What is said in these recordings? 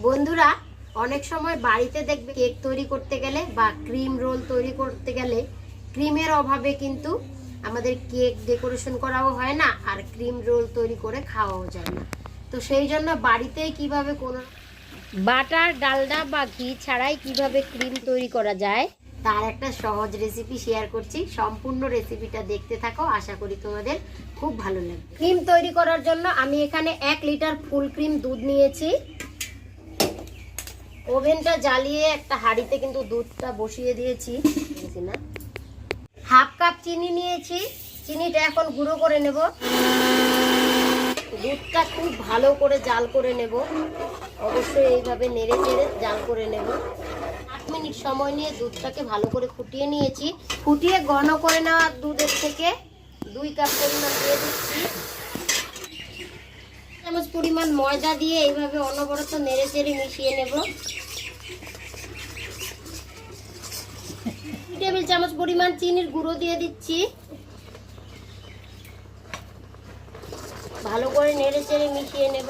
বন্ধুরা, অনেক সময় বাড়িতে দেখবে কেক তৈরি করতে গেলে বা ক্রিম রোল তৈরি করতে গেলে ক্রিমের অভাবে কিন্তু আমাদের কেক ডেকোরেশন করাও হয় না আর ক্রিম রোল তৈরি করে খাওয়াও যায় না। তো সেই জন্য বাড়িতেই কীভাবে কোনো বাটার, ডালডা বা ঘি ছাড়াই কীভাবে ক্রিম তৈরি করা যায়, তার একটা সহজ রেসিপি শেয়ার করছি। সম্পূর্ণ রেসিপিটা দেখতে থাকো, আশা করি তোমাদের খুব ভালো লাগবে। ক্রিম তৈরি করার জন্য আমি এখানে এক লিটার ফুল ক্রিম দুধ নিয়েছি। ওভেনটা জ্বালিয়ে একটা হাঁড়িতে কিন্তু দুধটা বসিয়ে দিয়েছি। না? হাফ কাপ চিনি নিয়েছি। চিনিটা এখন গুঁড়ো করে নেব। দুধটা খুব ভালো করে জাল করে নেব। অবশ্যই এইভাবে নেড়ে চেড়ে জাল করে নেব। আট মিনিট সময় নিয়ে দুধটাকে ভালো করে ফুটিয়ে নিয়েছি। ফুটিয়ে ঘন করে নেওয়া দুধের থেকে দুই কাপ পরিমাণ দিয়ে দিচ্ছি। চামচ পরিমাণ ময়দা দিয়ে এইভাবে অনবরত নেড়ে চেড়ে মিশিয়ে নেব। টেবিল চামচ পরিমাণ চিনির গুঁড়ো দিয়ে দিচ্ছি। ভালো করে নেড়ে চেড়ে মিশিয়ে নেব।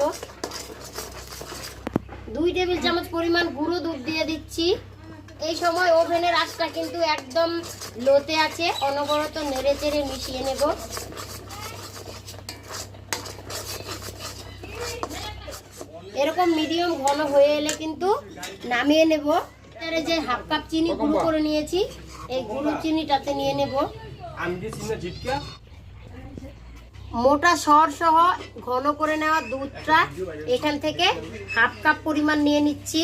দুই টেবিল চামচ পরিমাণ গুঁড়ো দুধ দিয়ে দিচ্ছি। এই সময় ওভেনের আঁচটা কিন্তু একদম লোতে আছে, অনবরত নেড়ে চেড়ে মিশিয়ে নেব। এরকম মিডিয়াম ঘন হয়ে এলে কিন্তু নামিয়ে নেব। এবারে যে হাফ কাপ চিনি গুঁড়ো করে নিয়েছি এই গুঁড়ো চিনিটাতে নিয়ে নেব। মোটা সর সহ ঘন করে নেওয়া দুধটা এখান থেকে হাফ কাপ পরিমাণ নিয়ে নিচ্ছি।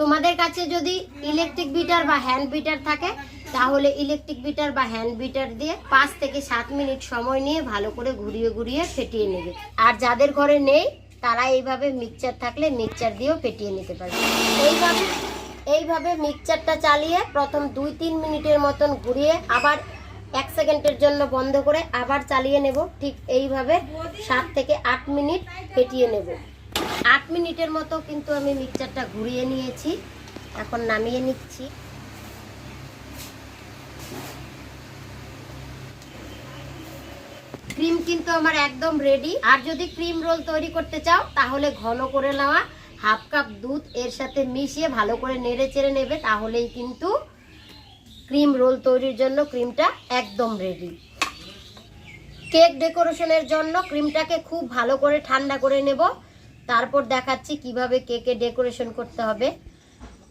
তোমাদের কাছে যদি ইলেকট্রিক বিটার বা হ্যান্ড বিটার থাকে তাহলে ইলেকট্রিক বিটার বা হ্যান্ড বিটার দিয়ে পাঁচ থেকে সাত মিনিট সময় নিয়ে ভালো করে ঘুরিয়ে ঘুরিয়ে ফেটিয়ে নেবে। আর যাদের ঘরে নেই তারা এইভাবে মিক্সচার থাকলে মিক্সচার দিয়েও ফেটিয়ে নিতে পারবে। এইভাবে এইভাবে মিক্সচারটা চালিয়ে প্রথম দুই তিন মিনিটের মতন ঘুরিয়ে আবার এক সেকেন্ডের জন্য বন্ধ করে আবার চালিয়ে নেব। ঠিক এইভাবে সাত থেকে আট মিনিট ফেটিয়ে নেব। আট মিনিটের মতো কিন্তু আমি মিক্সচারটা ঘুরিয়ে নিয়েছি। এখন নামিয়ে নিচ্ছি। ক্রিম কিন্তু আমার একদম রেডি আর যদি ক্রিম রোল তৈরি করতে চাও, তাহলে ঘন করে নেওয়া হাফ কাপ দুধ এর সাথে মিশিয়ে ভালো করে নেড়ে চেড়ে নেবে, তাহলেই কিন্তু ক্রিম রোল তৈরির জন্য ক্রিমটা একদম রেডি কেক ডেকোরেশনের জন্য ক্রিমটাকে খুব ভালো করে ঠান্ডা করে নেব। তারপর দেখাচ্ছি কীভাবে কেকে ডেকোরেশন করতে হবে।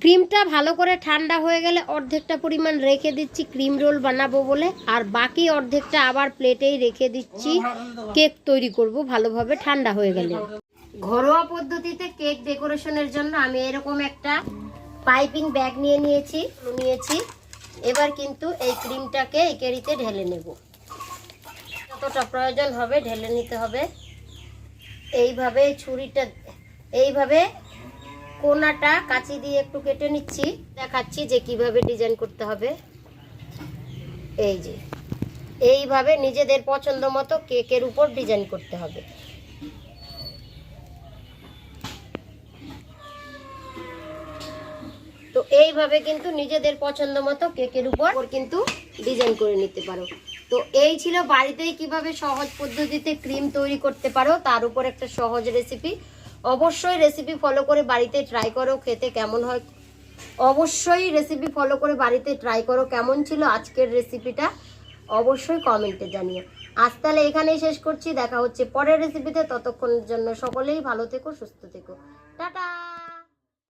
ক্রিমটা ভালো করে ঠান্ডা হয়ে গেলে অর্ধেকটা পরিমাণ রেখে দিচ্ছি, ক্রিম রোল বানাবো বলে। আর বাকি অর্ধেকটা আবার প্লেটেই রেখে দিচ্ছি। কেক তৈরি করব ভালোভাবে ঠান্ডা হয়ে গেলে। ঘরোয়া পদ্ধতিতে কেক ডেকোরেশনের জন্য আমি এরকম একটা পাইপিং ব্যাগ নিয়ে নিয়েছি নিয়েছি। এবার কিন্তু এই ক্রিমটাকে এই কেরিতে ঢেলে নেব। যতটা প্রয়োজন হবে ঢেলে নিতে হবে। এইভাবে ছুরিটা, এইভাবে কোনাটা কাঁচি দিয়ে একটু কেটে নিচ্ছি। দেখাচ্ছি যে কীভাবে ডিজাইন করতে হবে। এই যে। এইভাবে নিজেদের পছন্দ মতো কেকের উপর ডিজাইন করতে হবে। তো এইভাবে কিন্তু নিজেদের পছন্দ মতো কেকের উপর কিন্তু ডিজাইন করে নিতে পারো। তো এই ছিল বাড়িতেই কীভাবে সহজ পদ্ধতিতে ক্রিম তৈরি করতে পারো, তার উপর একটা সহজ রেসিপি অবশ্যই রেসিপি ফলো করে বাড়িতে ট্রাই করো, খেতে কেমন হয়। অবশ্যই রেসিপি ফলো করে বাড়িতে ট্রাই করো, কেমন ছিল আজকের রেসিপিটা অবশ্যই কমেন্টে জানিও। আজ তাহলে এখানেই শেষ করছি, দেখা হচ্ছে পরের রেসিপিতে ততক্ষণের জন্য সকলেই ভালো থেকো, সুস্থ থেকো। টাটা!